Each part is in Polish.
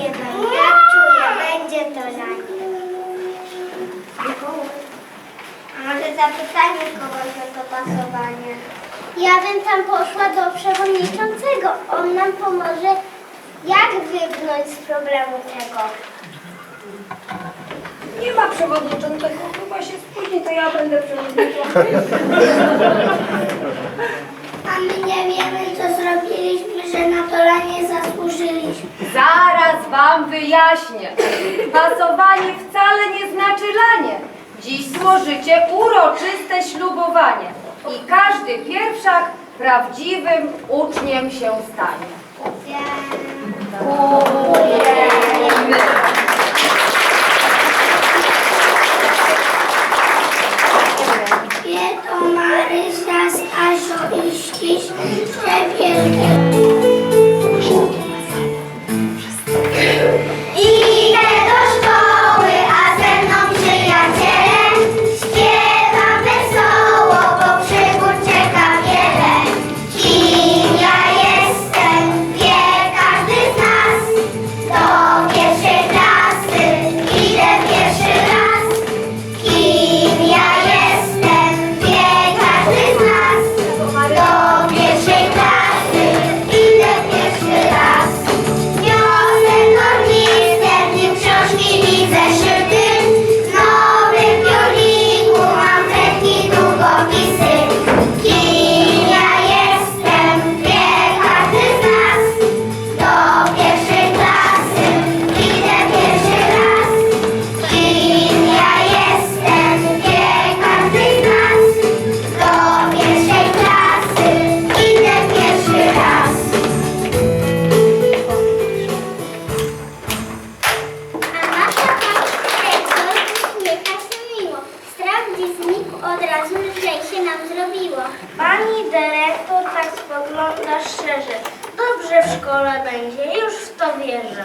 wie pan, jak czuję, będzie to za nim. A może zapytanie kogoś o to pasowanie? Ja bym tam poszła do przewodniczącego. On nam pomoże, jak wybrnąć z problemu tego. Nie ma przewodniczącego, chyba się spóźni, to ja będę przewodniczącym. A my nie wiemy, co zrobiliśmy, że na to nie zasłużyliśmy. Zaraz wam wyjaśnię. Pasowanie wcale nie znaczy lanie. Dziś złożycie uroczyste ślubowanie i każdy pierwszak prawdziwym uczniem się stanie. Pieto, razu, się nam zrobiło. Pani dyrektor tak spogląda szczerze. Dobrze w szkole będzie, już w to wierzę.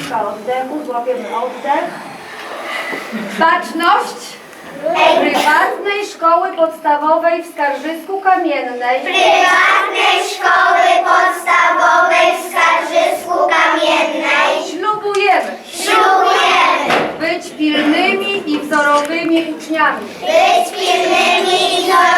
Kilka oddechu, złapiemy oddech. Baczność prywatnej szkoły podstawowej w Skarżysku Kamiennej. Prywatnej szkoły podstawowej w Skarżysku Kamiennej. Ślubujemy. Ślubujemy. Być pilnymi i wzorowymi uczniami. Być pilnymi i wzorowymi.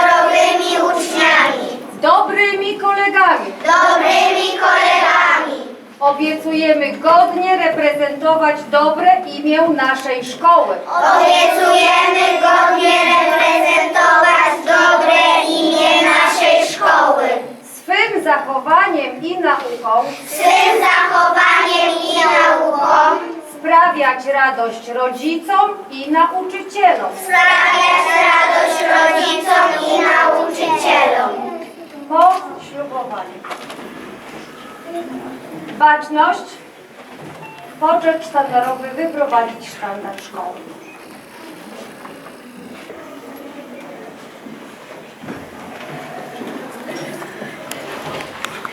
Obiecujemy godnie reprezentować dobre imię naszej szkoły. Obiecujemy godnie reprezentować dobre imię naszej szkoły. Swym zachowaniem i nauką Swym zachowaniem i nauką sprawiać radość rodzicom i nauczycielom. sprawiać radość rodzicom i nauczycielom. Po ślubowaniu. Baczność. Poczet sztandarowy wyprowadzić sztandar szkoły.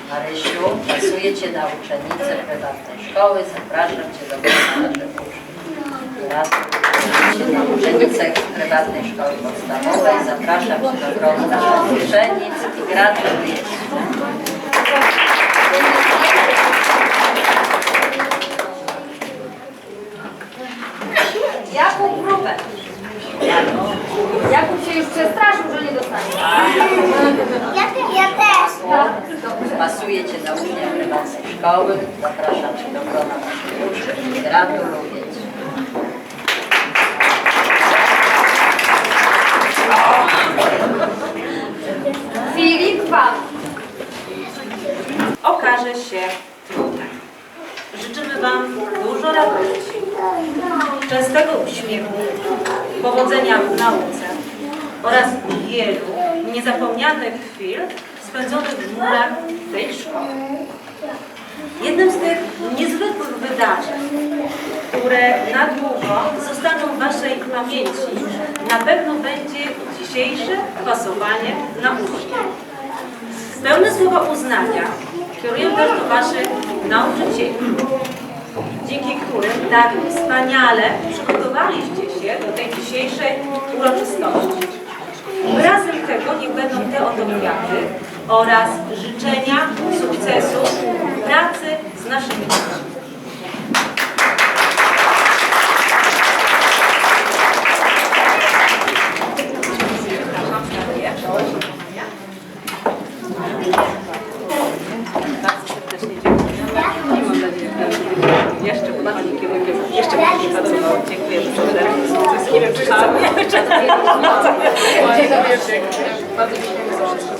Marysiu, pasuje Cię na uczennicę prywatnej szkoły. Zapraszam Cię do grona Gratuluję Cię na uczennicę prywatnej szkoły podstawowej. Zapraszam Cię do grona uczennic i gratuluję. Jakub Grupę. Jakub się już przestraszył, że nie dostanie. Ja, ja też. Tak, Cię na ucznia prywatnej szkoły. Zapraszam Cię do grona naszych uczniów gratuluję Ci. Filip okaże się trudne. Życzymy Wam dużo radości, częstego uśmiechu, powodzenia w nauce oraz wielu niezapomnianych chwil spędzonych w murach tej szkoły. Jednym z tych niezwykłych wydarzeń, które na długo zostaną w Waszej pamięci, na pewno będzie dzisiejsze pasowanie na ucznia. Pełne słowa uznania kieruję też do Waszych nauczycieli, dzięki którym tak wspaniale przygotowaliście się do tej dzisiejszej uroczystości. Wyrazem tego niech będą te oto oraz życzenia sukcesu w pracy z naszymi dziećmi. Bardzo serdecznie dziękuję. Mam nadzieję, że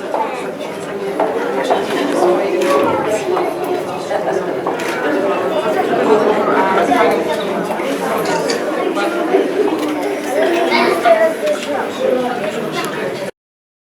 Obrigado.